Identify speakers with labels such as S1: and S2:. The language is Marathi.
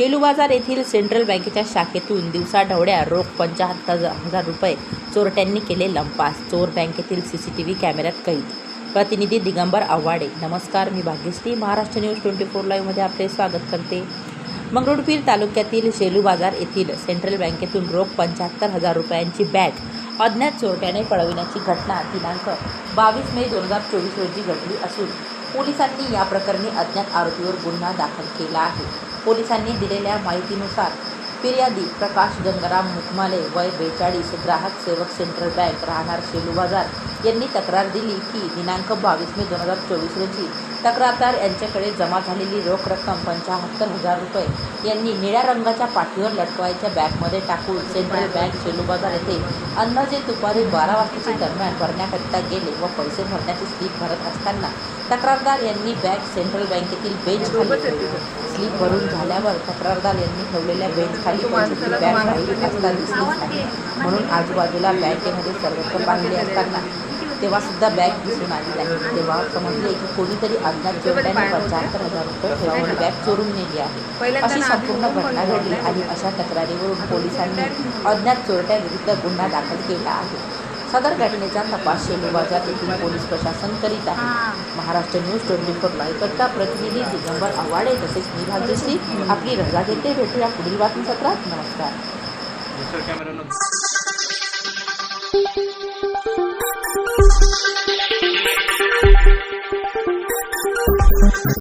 S1: शेलू बाजार येथील सेंट्रल बँकेच्या शाखेतून दिवसाढवड्या रोख पंचाहत्तर हजार रुपये चोरट्यांनी केले लंपास. चोर बँकेतील सी सी टी व्ही कॅमेऱ्यात कैद. प्रतिनिधी दिगंबर आव्हाडे नमस्कार मी Bhagyashree. Maharashtra news twenty four लाईव्हमध्ये आपले स्वागत करते. मंगरुळपीर तालुक्यातील शेलू बाजार येथील सेंट्रल बँकेतून रोख पंच्याहत्तर हजार रुपयांची बॅग अज्ञात चोरट्याने पळविण्याची घटना दिनांक बावीस मे दोन हजार चोवीस रोजी घडली असून पोलिसांनी या प्रकरणी अज्ञात आरोपीवर गुन्हा दाखल केला आहे. पोलिसांनी दिलेल्या माहितीनुसार फिर्यादी प्रकाश गंगाराम मुखमाले वय बेचाळीस ग्राहक सेवक सेंट्रल बँक राहणार शेलू बाजार यांनी तक्रार दिली की दिनांक बावीस मे दोन हजार चोवीस रोजी तक्रारदार यांच्याकडे जमा झालेली रोख रक्कम पंचाहत्तर हजार रुपये यांनी निळ्या रंगाच्या पाठीवर लटकवायच्या बॅगमध्ये टाकून सेंट्रल बँक शेलू बाजार येथे अंदाजे दुपारी बारा वाजताच्या दरम्यान भरण्याकरिता गेले व पैसे भरण्याची स्लिप भरत असताना तक्रारदार यांनी बॅग सेंट्रल बँकेतील बेंच स्लिप भरून झाल्यावर तक्रारदार यांनी ठेवलेल्या बेंच खाली पैशाची बॅग राहिली असता दिसलीच नाही म्हणून आजूबाजूला बँकेमध्ये सर्वत्र पाहिले असताना तेव्हा सुद्धा बॅग दिसून आली नाही. तेव्हा समजले की कोणीतरी अज्ञात चोरट्याने पंच्याहत्तर हजार रुपये ठेवून बॅग चोरून नेली आहे. अशी संपूर्ण घटना घडली आणि अशा तक्रारीवरून पोलिसांनी अज्ञात चोरट्याविरुद्ध गुन्हा दाखल केला आहे. सदर घटनेचा तपास शेलू बाजार येथील पोलीस प्रशासन करीत आहे. महाराष्ट्र न्यूज ट्वेंटी फोर लाईव्हकरता प्रतिनिधी दिगंबर आव्हाडे तसेच मी भाग्यश्री. आपली रजा घेते. भेटूया पुढील बातमीपत्रात. नमस्कार.